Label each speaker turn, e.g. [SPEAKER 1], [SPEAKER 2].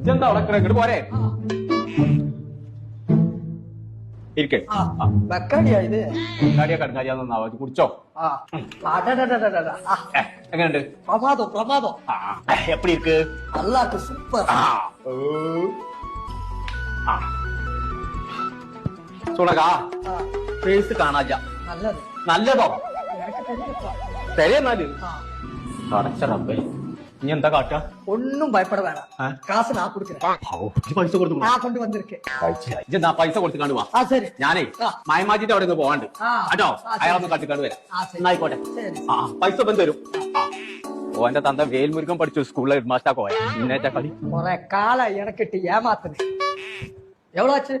[SPEAKER 1] ഇതെന്താ അവിടെ കിടക്കിട്ട് പോരെ. കുടിച്ചോ. എങ്ങനെയുണ്ട്?
[SPEAKER 2] പ്രഭാതോ പ്രഭാതോ.
[SPEAKER 1] എപ്പടി ഇരിക്ക്?
[SPEAKER 2] അല്ലാക്ക് സൂപ്പർ
[SPEAKER 1] സുണകാ ഫേസ് കാണാജ.
[SPEAKER 2] നല്ലതോ.
[SPEAKER 1] തരേ എന്നാൽ? നീ എന്താ കാട്ട?
[SPEAKER 2] ഒന്നും ഭയപ്പെട വേണം കാശ് നാ
[SPEAKER 1] കൊടുക്കണേ പൈസ കൊടുത്തു
[SPEAKER 2] ആ കൊണ്ട് വന്നിരിക്കേ.
[SPEAKER 1] ഇജ്ജെന്താ പൈസ കൊടുത്ത് കാണുവാ
[SPEAKER 2] ആ ശരി.
[SPEAKER 1] ഞാനേ മയമാജിന്റെ അവിടെ നിന്ന് പോവാണ്ട്. കേട്ടോ? അയാളൊന്ന് കാട്ടിക്കാണ്ട് വരാം. എന്നായിക്കോട്ടെ ആ പൈസ ഇപ്പം തരും. ഓന്റെ തന്ത വേൽമുരുക്കം പഠിച്ചു സ്കൂളിലെ ഹെഡ്മാസ്റ്റാ പോയ. ഇന്നേറ്റ കളി.
[SPEAKER 2] കൊറേ കാലായി എനക്കിട്ട് ഏമാത്തിന് എവിടെ